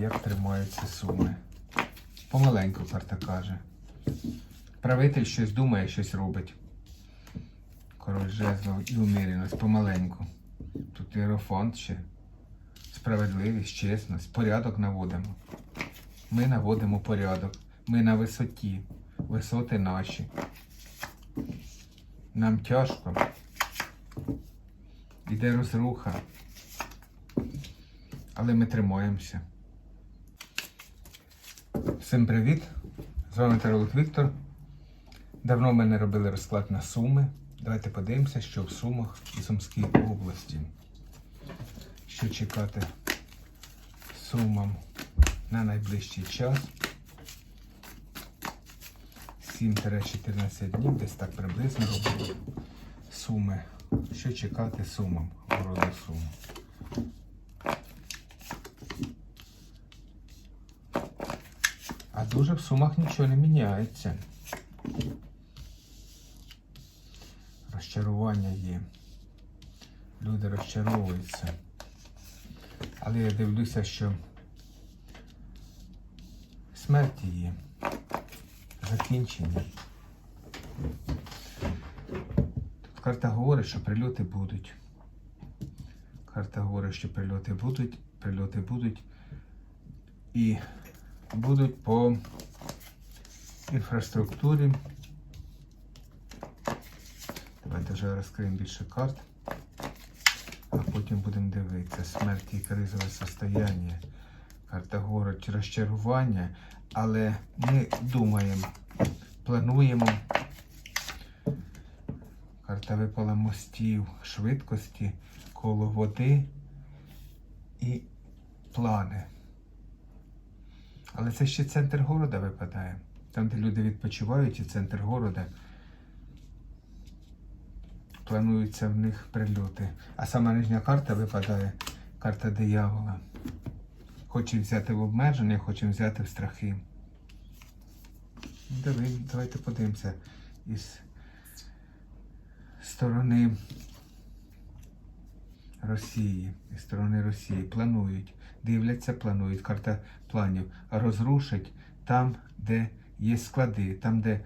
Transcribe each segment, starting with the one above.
Як тримаються суми? Помаленьку карта каже. Правитель щось думає, щось робить. Король жезлов і уміреність помаленьку. Тут іерофонт ще. Справедливість, чесність, порядок наводимо. Ми наводимо порядок. Ми на висоті. Висоти наші. Нам тяжко. Іде розруха. Але ми тримаємося. Всім привіт! З вами Таролог Віктор. Давно ми не робили розклад на Суми. Давайте подивимося, що в Сумах і Сумській області. Що чекати Сумам на найближчий час. 7-14 днів, десь так приблизно робимо Суми. Що чекати Сумам, городу Сум. Дуже в сумах нічого не міняється. Розчарування є. Люди розчаровуються. Але я дивлюся, що смерті є. Закінчення. Тут карта говорить, що прильоти будуть. Карта говорить, що прильоти будуть, прильоти будуть. І будуть по інфраструктурі. Давайте вже розкриємо більше карт, а потім будемо дивитися. Смерть і кризове состояння. Карта говорить розчарування, але ми думаємо, плануємо. Карта випала мостів, швидкості, коло води і плани. Але це ще центр города випадає. Там, де люди відпочивають, і центр города. Плануються в них прильоти. А сама нижня карта випадає карта диявола. Хоче взяти в обмеження, хоче взяти в страхи. Давай, давайте подивимося із сторони Росії. Із сторони Росії планують, дивляться, планують. Карта планів розрушить там, де є склади, там, де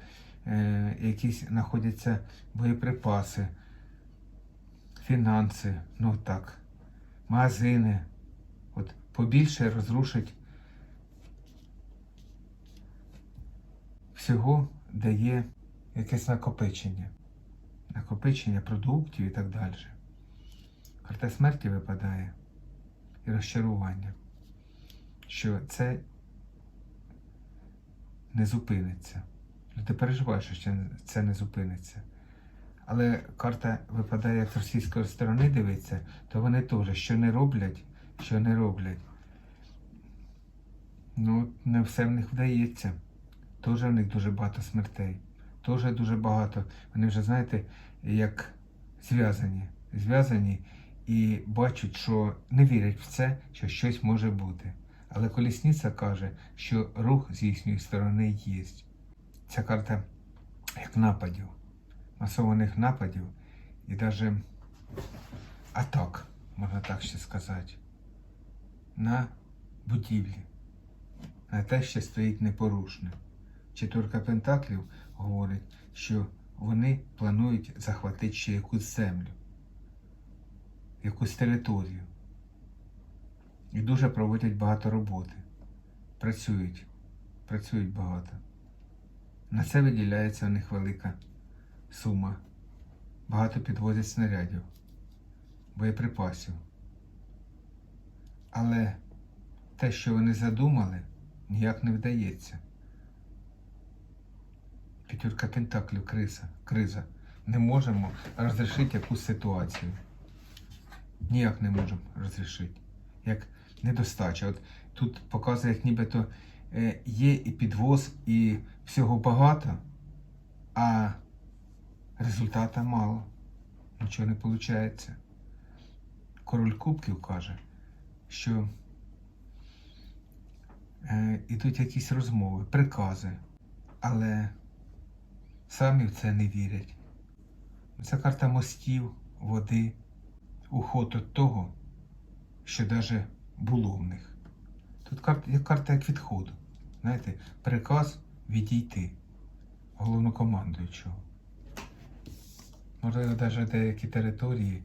е, якісь знаходяться боєприпаси, фінанси, ну так, магазини. От побільше розрушить всього, де є якесь накопичення. Накопичення продуктів і так далі. Карта смерті випадає і розчарування, що це не зупиниться. Люди переживають, що це не зупиниться. Але карта випадає як з російської сторони дивиться, то вони теж що не роблять, що не роблять. Ну, не все в них вдається. Теж в них дуже багато смертей. Теж дуже багато. Вони вже, знаєте, як зв'язані. Зв'язані і бачать, що не вірять в це, що щось може бути. Але колісниця каже, що рух з їхньої сторони є. Ця карта як нападів, масованих нападів і навіть атак, можна так ще сказати, на будівлі, на те, що стоїть непорушне. Четвірка Пентаклів говорить, що вони планують захватити ще якусь землю якусь територію. І дуже проводять багато роботи. Працюють, працюють багато. На це виділяється у них велика сума. Багато підвозять снарядів, боєприпасів. Але те, що вони задумали, ніяк не вдається. П'ятірка Пентаклів, криза, криза. Не можемо розрішити якусь ситуацію ніяк не можемо розрішити. Як недостача. От тут показує, як нібито е, є і підвоз, і всього багато, а результата мало. Нічого не виходить. Король Кубків каже, що е, ідуть якісь розмови, прикази, але самі в це не вірять. Це карта мостів, води уход того, що навіть було в них. Тут карта, карта як відходу. Знаєте, приказ відійти головнокомандуючого. Можливо, навіть деякі території.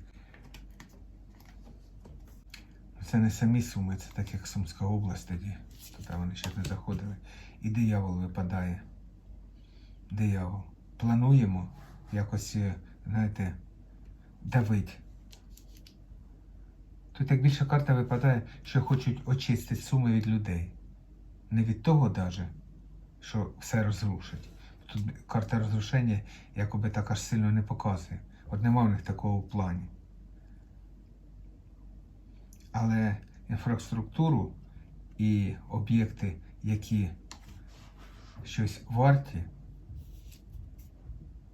Це не самі Суми, це так як Сумська область тоді. Туди вони ще не заходили. І диявол випадає. Диявол. Плануємо якось, е, знаєте, давить. Тут як більше карта випадає, що хочуть очистити суми від людей. Не від того даже, що все розрушить. Тут карта розрушення якоби так аж сильно не показує. От нема в них такого плані. Але інфраструктуру і об'єкти, які щось варті,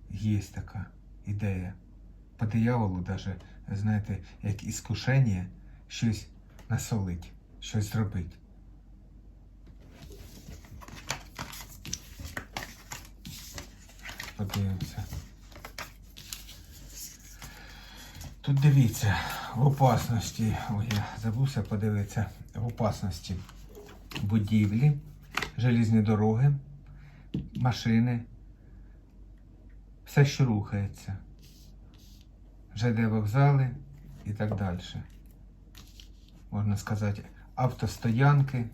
є така ідея. По дияволу даже, знаєте, як іскушення щось насолить, щось зробить. Подивимося. Тут дивіться, в опасності, ой, я забувся подивитися, в опасності будівлі, желізні дороги, машини, все, що рухається. ЖД вокзали і так далі. Можна сказати, автостоянки,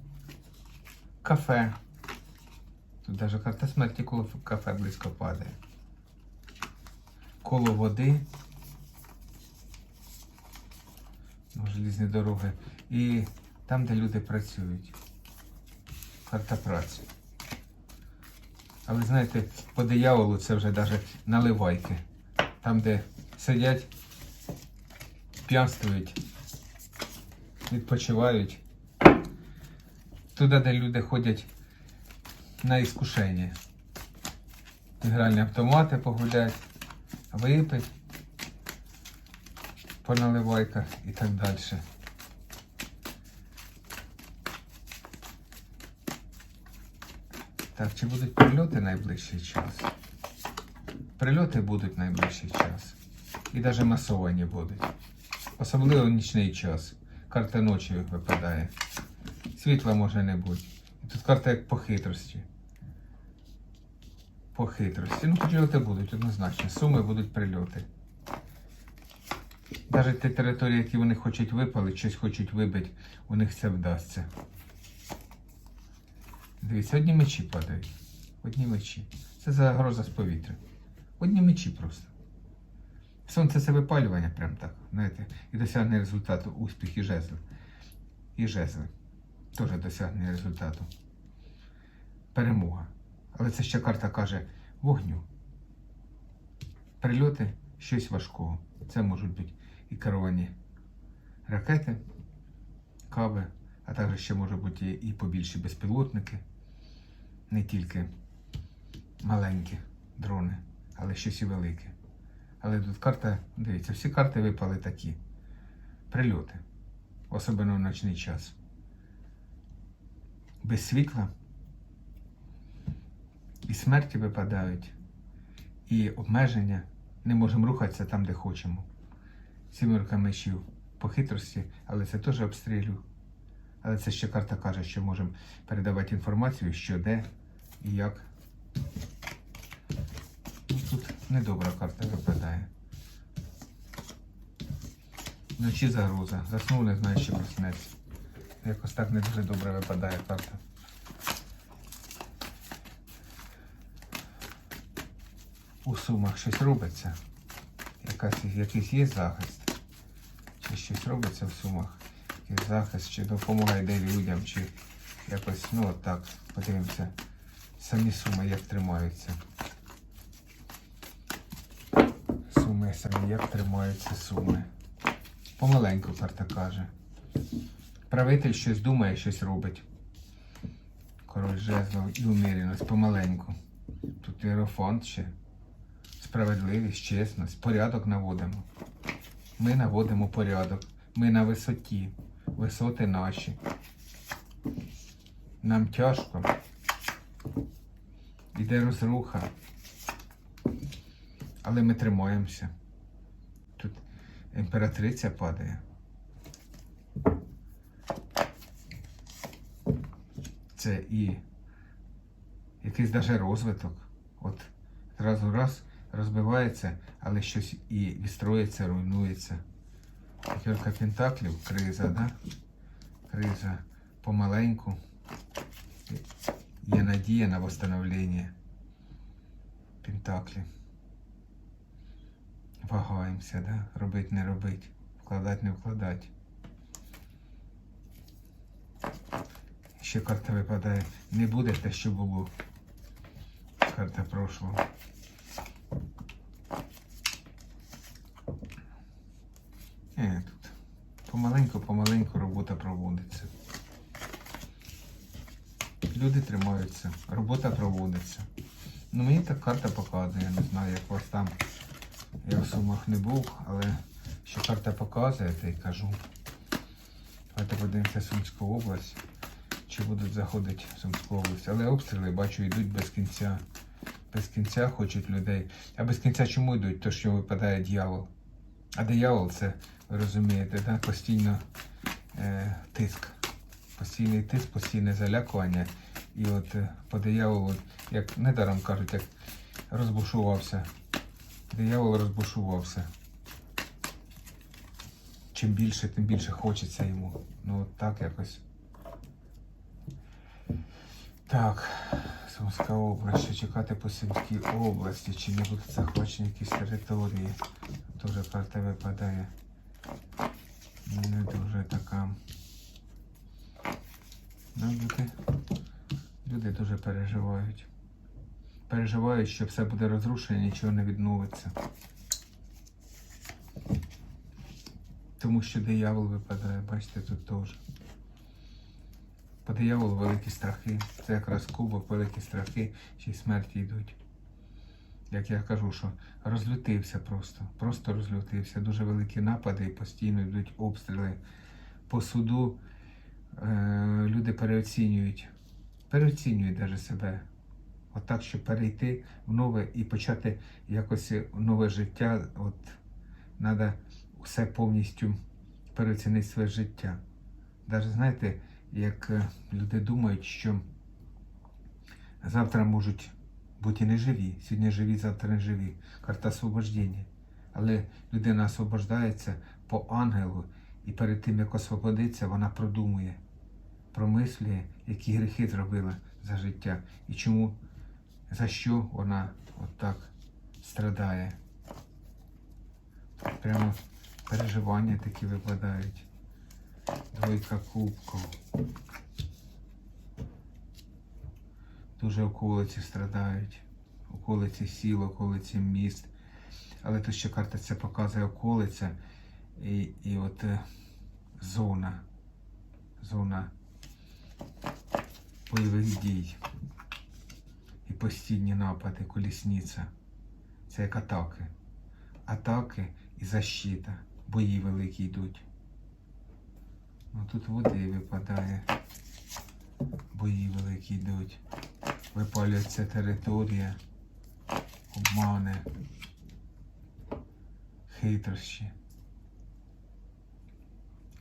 кафе. Тут навіть карта смерті коло кафе близько падає. Коло води. Ну, желізні дороги. І там, де люди працюють. Карта праці. Але знаєте, по дияволу це вже навіть наливайки. Там, де сидять, п'янствують, відпочивають. Туди, де люди ходять на іскушення. Ігральні автомати погулять, випить по наливайках і так далі. Так, чи будуть прильоти найближчий час? Прильоти будуть найближчий час. І навіть масовані будуть. Особливо в нічний час. Карта ночі випадає. Світла може не бути. І тут карта як по хитрості. По хитрості. Ну, прильоти будуть однозначно. Суми будуть прильоти. Навіть ті території, які вони хочуть випалити, щось хочуть вибити, у них це вдасться. Дивіться, одні мечі падають. Одні мечі. Це загроза з повітря. Одні мечі просто. Сонце це випалювання, прям так, знаєте, і досягнення результату, успіх і жезли. І жезли. Теж досягнення результату. Перемога. Але це ще карта каже вогню. Прильоти щось важкого. Це можуть бути і керовані ракети, кави, а також ще може бути і побільші безпілотники. Не тільки маленькі дрони, але щось і велике. Але тут карта, дивіться, всі карти випали такі. Прильоти. Особливо в ночний час. Без світла. І смерті випадають, і обмеження. Не можемо рухатися там, де хочемо. Сімерка мечів по хитрості, але це теж обстрілю. Але це ще карта каже, що можемо передавати інформацію, що де і як. Недобра карта випадає. Вночі загроза. Заснув, не знаю, що проснеться. Якось так не дуже добре випадає карта. У сумах щось робиться. Якась, якийсь є захист. Чи щось робиться в сумах. Якийсь захист, чи допомога йде людям, чи якось, ну от так, подивимося. Самі суми як тримаються. Суми самі як тримаються суми. Помаленьку карта каже. Правитель щось думає, щось робить. Король жезлов і уміреність помаленьку. Тут іерофант ще. Справедливість, чесність, порядок наводимо. Ми наводимо порядок. Ми на висоті. Висоти наші. Нам тяжко. Іде розруха. Але ми тримаємося. Імператриця падає. це і якийсь даже розвиток. От зразу раз розбивається, але щось і відстроїться, руйнується. П'ятерка пентаклів, криза, да? Криза помаленьку. Є надія на восстановлення. Пентаклі. Вагаємося, да? Робить, не робить, вкладати, не вкладати. Ще карта випадає. Не буде те, що було. Карта прошлого. Е, тут помаленьку-помаленьку робота проводиться. Люди тримаються, робота проводиться. Ну мені так карта показує, я не знаю, як у вас там. Я в Сумах не був, але що карта показує, то й кажу. Давайте подивимося Сумську область. Чи будуть заходити в Сумську область. Але обстріли, бачу, йдуть без кінця. Без кінця хочуть людей. А без кінця чому йдуть? То що випадає дьявол. А диявол це, ви розумієте, да? постійно е, тиск. Постійний тиск, постійне залякування. І от е, по дияволу, як недаром кажуть, як розбушувався. Диявол розбушувався. Чим більше, тим більше хочеться йому. Ну от так якось. Так, Сумська область, що чекати по Сумській області, чи не будуть захвачені якісь території. Дуже карта випадає. Не дуже така. Ну, люди, люди дуже переживають. Переживають, що все буде розрушено, нічого не відновиться. Тому що диявол випадає, бачите, тут теж. По дияволу великі страхи. Це якраз кубок, великі страхи, й смерті йдуть. Як я кажу, що розлютився просто. Просто розлютився. Дуже великі напади і постійно йдуть обстріли. По суду е- люди переоцінюють. Переоцінюють навіть себе. Отак, щоб перейти в нове і почати якось нове життя. От треба все повністю переоцінити своє життя. Навіть знаєте, як е, люди думають, що завтра можуть бути не живі. Сьогодні живі, завтра не живі. Карта освобождення. Але людина освобождається по ангелу, і перед тим, як освободиться, вона продумує, промислює, які гріхи зробила за життя і чому, за що вона отак страдає. Прямо переживання такі випадають. Двойка кубків. Дуже околиці страдають. Околиці сіл, околиці міст. Але тут ще карта це показує околиця і, і от е, зона. Зона бойових дій. І постійні напади, колісниця. Це як атаки. Атаки і защита. Бої великі йдуть. Ну тут води випадає. Бої великі йдуть. Випалюється територія, обмани, хитрощі,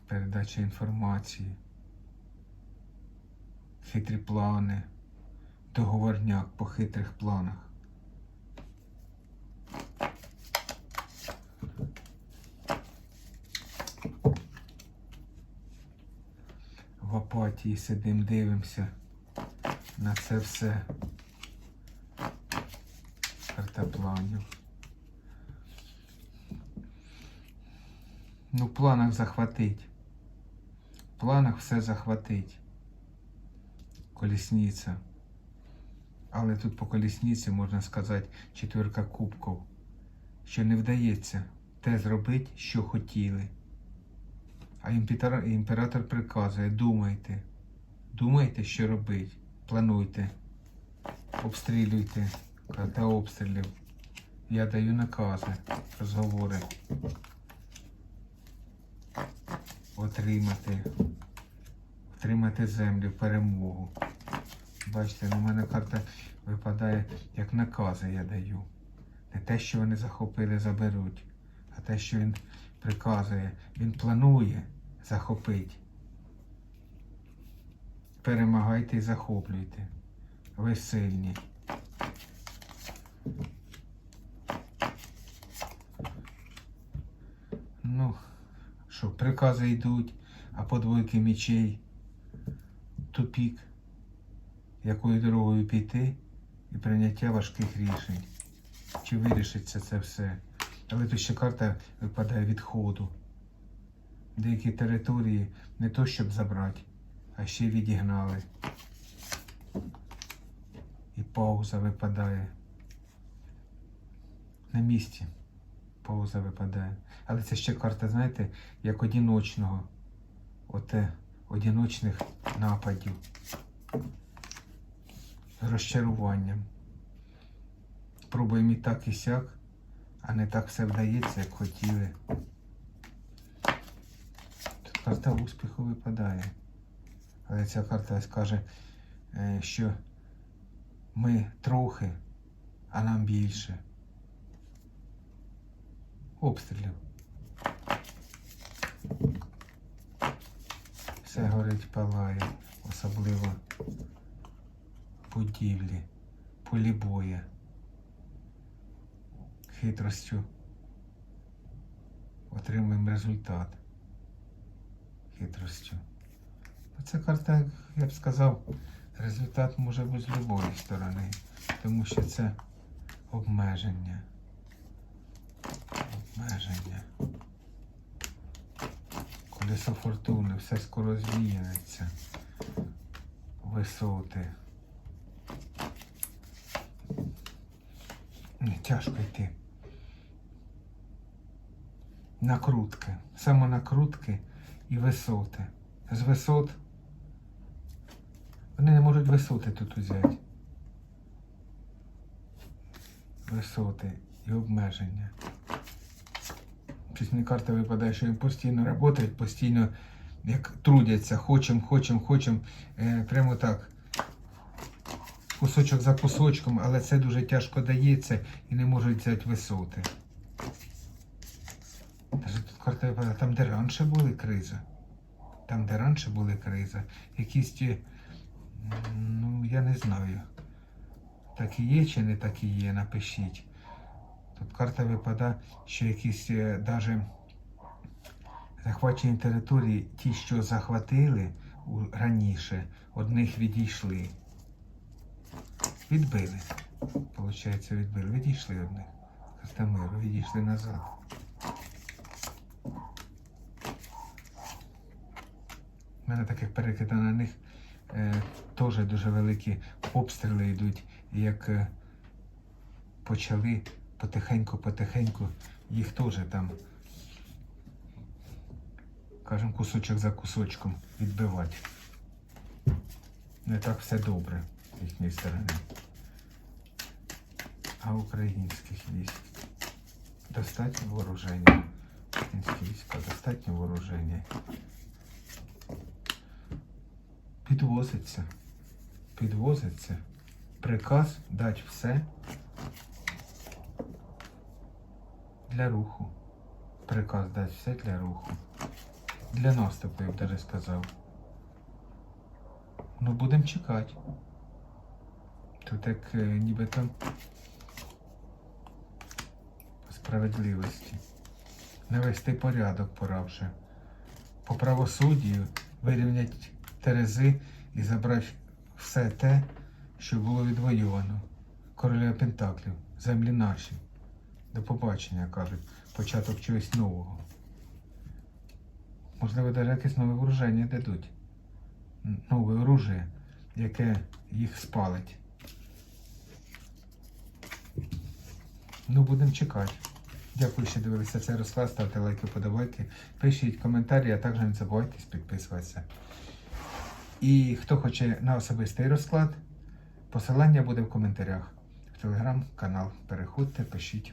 передача інформації, хитрі плани, договорняк по хитрих планах. в апатії сидим, дивимося на це все. Карта планів. Ну, в планах захватить. В планах все захватить. Колісниця. Але тут по колісниці можна сказати четверка кубків, що не вдається те зробити, що хотіли. А імператор, імператор приказує, думайте, думайте, що робити, плануйте, обстрілюйте, карта обстрілів. Я даю накази, розговори. Отримати, отримати землю, перемогу. Бачите, на мене карта випадає, як накази я даю. Не те, що вони захопили, заберуть, а те, що він приказує, він планує захопити. перемагайте і захоплюйте. Ви сильні. Ну, що, прикази йдуть, а по двойки мечей тупік, якою дорогою піти і прийняття важких рішень. Чи вирішиться це все? Але тут ще карта випадає відходу. Деякі території не то щоб забрати, а ще відігнали. І пауза випадає. На місці пауза випадає. Але це ще карта, знаєте, як одіночного. Оте одіночних нападів. Розчаруванням. Пробуємо і так, і сяк, а не так все вдається, як хотіли. Тут карта успіху випадає. Але ця карта ось каже, е, що ми трохи, а нам більше. Обстрілів. Все горить палає, особливо будівлі, полі боя, хитростю. Отримуємо результат. Хитростю. Ну, Ця карта, я б сказав, результат може бути з будь-якої сторони, тому що це обмеження. Обмеження. Колесо фортуни, все скоро зміниться. Висоти. Ні, Тяжко йти. Накрутки. Самонакрутки і висоти. З висот. Вони не можуть висоти тут взяти. Висоти і обмеження. Щось мені карта випадає, що їм постійно працюють, постійно як трудяться, хочем, хочем, хочем. Е, прямо так. Кусочок за кусочком, але це дуже тяжко дається і не можуть взяти висоти. Тут випадає, там, де раніше були криза. Там, де раніше були криза. Якісь ну, я не знаю. Так і є чи не так і є, напишіть. Тут карта випадає, що якісь навіть захвачені території, ті, що захватили раніше, одних відійшли. Відбили. Получається, відбили. Відійшли одних. Карта миру, відійшли назад. У мене таких перекида на них е, теж дуже великі обстріли йдуть. Як е, почали потихеньку-потихеньку їх теж там, кажемо, кусочок за кусочком відбивати. Не так все добре з їхньої сторони. А українських військ достатньо вооруження. Українські війська достатньо вооруження. Підвозиться. Підвозиться. Приказ дати все для руху. Приказ дати все для руху. Для наступу, я б даже сказав. Ну, будемо чекати. Тут як е, нібито по справедливості. Навести порядок пора вже. По правосуддю вирівняти терези і забрати все те, що було відвоювано. Короля Пентаклів, землі наші. До побачення, кажуть, початок чогось нового. Можливо, навіть якесь нове вооруження дадуть. Нове оружие, яке їх спалить. Ну, будемо чекати. Дякую, що дивилися цей розклад. Ставте лайки, подобайки, пишіть коментарі, а також не забувайте підписуватися. І хто хоче на особистий розклад, посилання буде в коментарях. В телеграм-канал. Переходьте, пишіть.